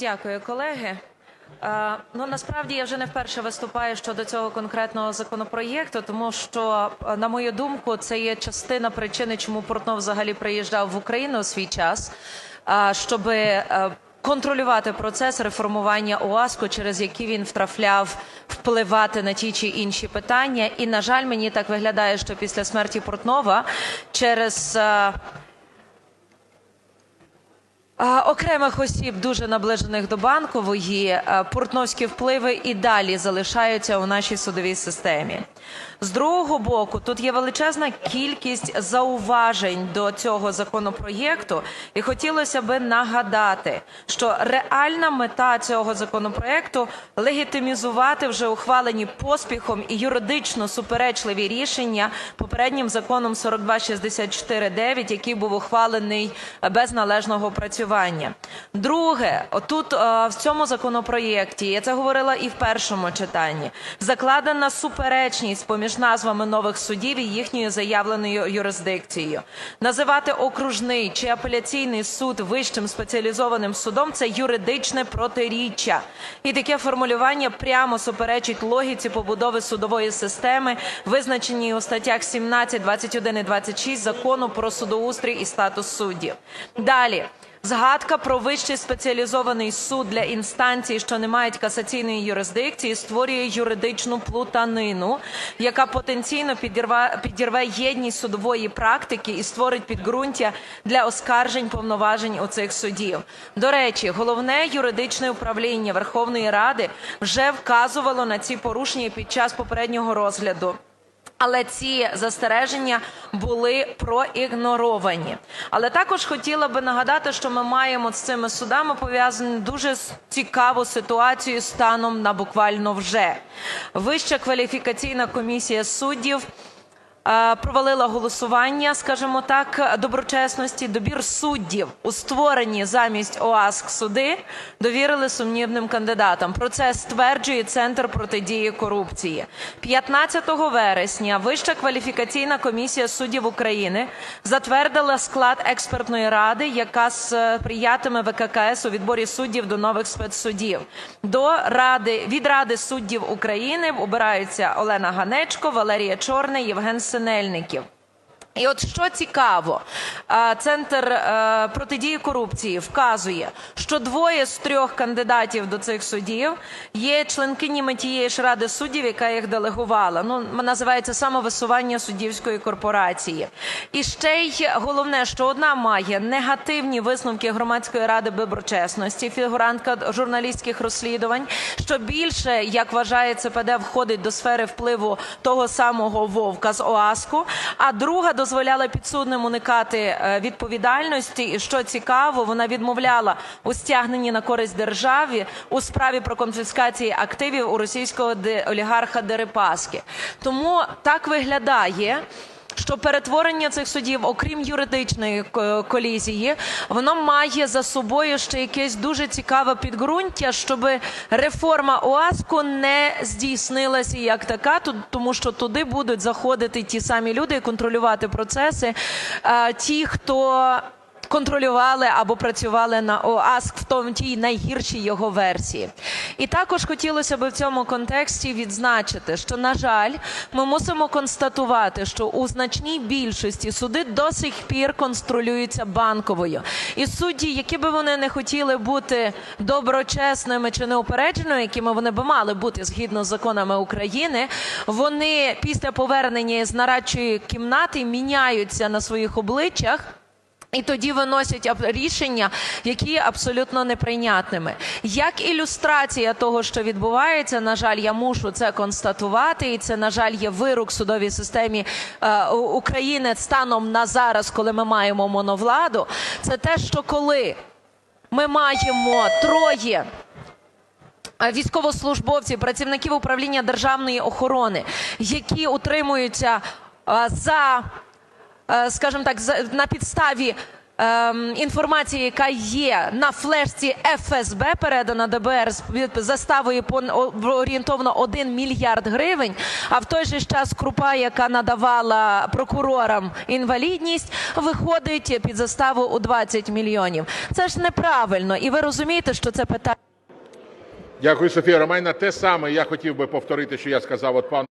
Дякую, колеги. Е, Ну насправді я вже не вперше виступаю щодо цього конкретного законопроєкту, тому що, е, на мою думку, це є частина причини, чому Портнов взагалі приїжджав в Україну у свій час, щоб контролювати процес реформування ОАСКО, через який він втрафляв впливати на ті чи інші питання. І, на жаль, мені так виглядає, що після смерті Портнова через е, Окремих осіб, дуже наближених до банкової, е, портновські впливи і далі залишаються у нашій судовій системі. З другого боку, тут є величезна кількість зауважень до цього законопроєкту, і хотілося би нагадати, що реальна мета цього законопроєкту – легітимізувати вже ухвалені поспіхом і юридично суперечливі рішення попереднім законом 4264-9, який був ухвалений без належного опрацювання. Друге, отут е, в цьому законопроєкті, я це говорила і в першому читанні, закладена суперечність поміж назвами нових судів і їхньою заявленою юрисдикцією. Називати окружний чи апеляційний суд вищим спеціалізованим судом – це юридичне протиріччя. І таке формулювання прямо суперечить логіці побудови судової системи, визначеній у статтях 17, 21 і 26 Закону про судоустрій і статус суддів. Далі. Згадка про вищий спеціалізований суд для інстанцій, що не мають касаційної юрисдикції, створює юридичну плутанину, яка потенційно підірве, єдність судової практики і створить підґрунтя для оскаржень повноважень у цих судів. До речі, головне юридичне управління Верховної Ради вже вказувало на ці порушення під час попереднього розгляду. Але ці застереження були проігноровані. Але також хотіла би нагадати, що ми маємо з цими судами пов'язану дуже цікаву ситуацію станом на буквально вже. Вища кваліфікаційна комісія суддів провалила голосування, скажімо так, доброчесності. Добір суддів у створені замість ОАСК суди довірили сумнівним кандидатам. Про це стверджує Центр протидії корупції. 15 вересня Вища кваліфікаційна комісія суддів України затвердила склад експертної ради, яка сприятиме ВККС у відборі суддів до нових спецсудів. До ради від Ради суддів України обираються Олена Ганечко, Валерія Чорний, Євген Синельників. І от що цікаво, Центр е, протидії корупції вказує, що двоє з трьох кандидатів до цих судів є членкинями тієї ж ради суддів, яка їх делегувала. Ну, називається самовисування суддівської корпорації. І ще й головне, що одна має негативні висновки громадської ради доброчесності, фігурантка журналістських розслідувань, що більше, як вважає ЦПД, входить до сфери впливу того самого Вовка з ОАСКу, а друга дозволяла підсудним уникати е, відповідальності. І що цікаво, вона відмовляла у стягненні на користь державі у справі про конфіскацію активів у російського олігарха Дерипаски. Тому так виглядає, що перетворення цих судів, окрім юридичної колізії, воно має за собою ще якесь дуже цікаве підґрунтя, щоб реформа ОАСКу не здійснилася як така, тому що туди будуть заходити ті самі люди і контролювати процеси, ті, хто контролювали або працювали на ОАСК в тій найгіршій його версії. І також хотілося б в цьому контексті відзначити, що, на жаль, ми мусимо констатувати, що у значній більшості суди до сих пір контролюються Банковою. І судді, які би вони не хотіли бути доброчесними чи неупередженими, якими вони би мали бути згідно з законами України, вони після повернення з нарадчої кімнати міняються на своїх обличчях. І тоді виносять рішення, які абсолютно неприйнятними. Як ілюстрація того, що відбувається, на жаль, я мушу це констатувати, і це, на жаль, є вирок судовій системі е, України станом на зараз, коли ми маємо моновладу, це те, що коли ми маємо троє військовослужбовців, працівників управління державної охорони, які утримуються за Е, скажімо так, на підставі ем, інформація, яка є на флешці ФСБ, передана ДБР з заставою орієнтовно 1 мільярд гривень, а в той же час крупа, яка надавала прокурорам інвалідність, виходить під заставу у 20 мільйонів. Це ж неправильно, і ви розумієте, що це питання. Дякую, Софія Романівна. Те саме я хотів би повторити, що я сказав от пану